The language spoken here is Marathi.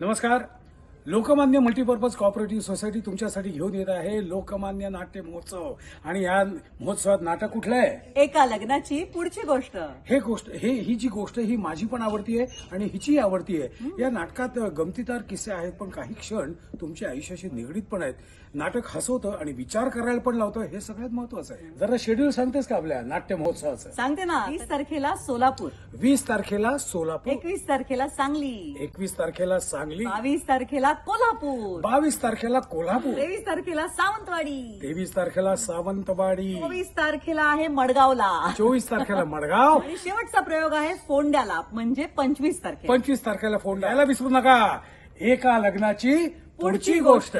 नमस्कार. लोकमान्य मल्टीपर्पज कॉपरेटिव्ह सोसायटी तुमच्यासाठी घेऊन येत आहे. लोकमान्य नाट्य महोत्सव. आणि या महोत्सवात नाटक कुठलं आहे? एका लग्नाची पुढची गोष्ट. हे गोष्ट हे ही जी गोष्ट ही माझी पण आवडती आहे आणि हिची आवडती आहे. या नाटकात गमतीदार किस्से आहेत पण काही क्षण तुमच्या आयुष्याशी निगडीत पण आहेत. नाटक हसवतं आणि विचार करायला पण लावतं हे सगळ्यात महत्वाचं आहे. जरा शेड्यूल सांगतेस का आपल्या नाट्य महोत्सवाचं? सांगते ना वीस तारखेला सोलापूर. वीस तारखेला सोलापूर. एकवीस तारखेला सांगली. एकवीस तारखेला सांगली. बावीस तारखेला कोल्हापूर. बावीस तारखेला कोल्हापूर. तेवीस तारखेला सावंतवाडी. तेवीस तारखेला सावंतवाडी. चोवीस तारखेला आहे मडगावला. चोवीस तारखेला मडगाव. आणि शेवटचा प्रयोग आहे फोंड्याला म्हणजे पंचवीस तारखेला. पंचवीस तारखेला फोन द्यायला विसरू नका. एका लग्नाची पुढची गोष्ट.